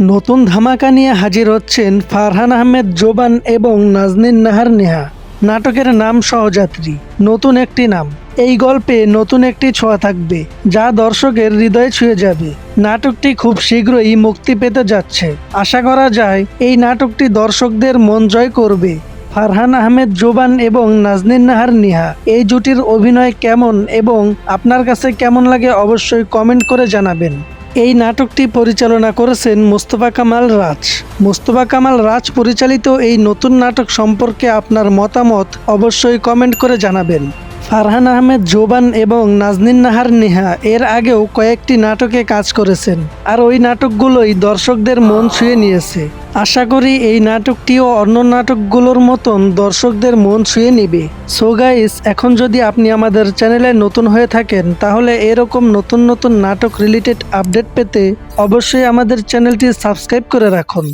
নতুন ধামাকা নিয়ে হাজির হচ্ছেন ফারহান আহমেদ, জোবান এবং নাজনীন নাহার নেহা। নাটকের নাম সহযাত্রী, নতুন একটি নাম। এই গল্পে নতুন একটি ছোঁয়া থাকবে, যা দর্শকের হৃদয়ে ছুঁয়ে যাবে। নাটকটি খুব শীঘ্রই মুক্তি পেতে যাচ্ছে। আশা করা যায়, এই নাটকটি দর্শকদের মন জয় করবে। ফারহান আহমেদ, জোবান এবং নাজনীন নাহার নিহা, এই জুটির অভিনয় কেমন এবং আপনার কাছে কেমন লাগে অবশ্যই কমেন্ট করে জানাবেন। এই নাটকটি পরিচালনা করেছেন মোস্তফা কামাল রাজ। মোস্তফা কামাল রাজ পরিচালিত এই নতুন নাটক সম্পর্কে আপনার মতামত অবশ্যই কমেন্ট করে জানাবেন। ফারহান আহমেদ, জোবান এবং নাজনীন নাহার নেহা এর আগেও কয়েকটি নাটকে কাজ করেছেন আর ওই নাটকগুলোই দর্শকদের মন ছুঁয়ে নিয়েছে। আশা করি এই নাটকটিও অন্য নাটকগুলোর মতন দর্শকদের মন ছুঁয়ে নিবে। সো গাইস এখন যদি আপনি আমাদের চ্যানেলে নতুন হয়ে থাকেন, তাহলে এরকম নতুন নতুন নাটক রিলেটেড আপডেট পেতে অবশ্যই আমাদের চ্যানেলটি সাবস্ক্রাইব করে রাখুন।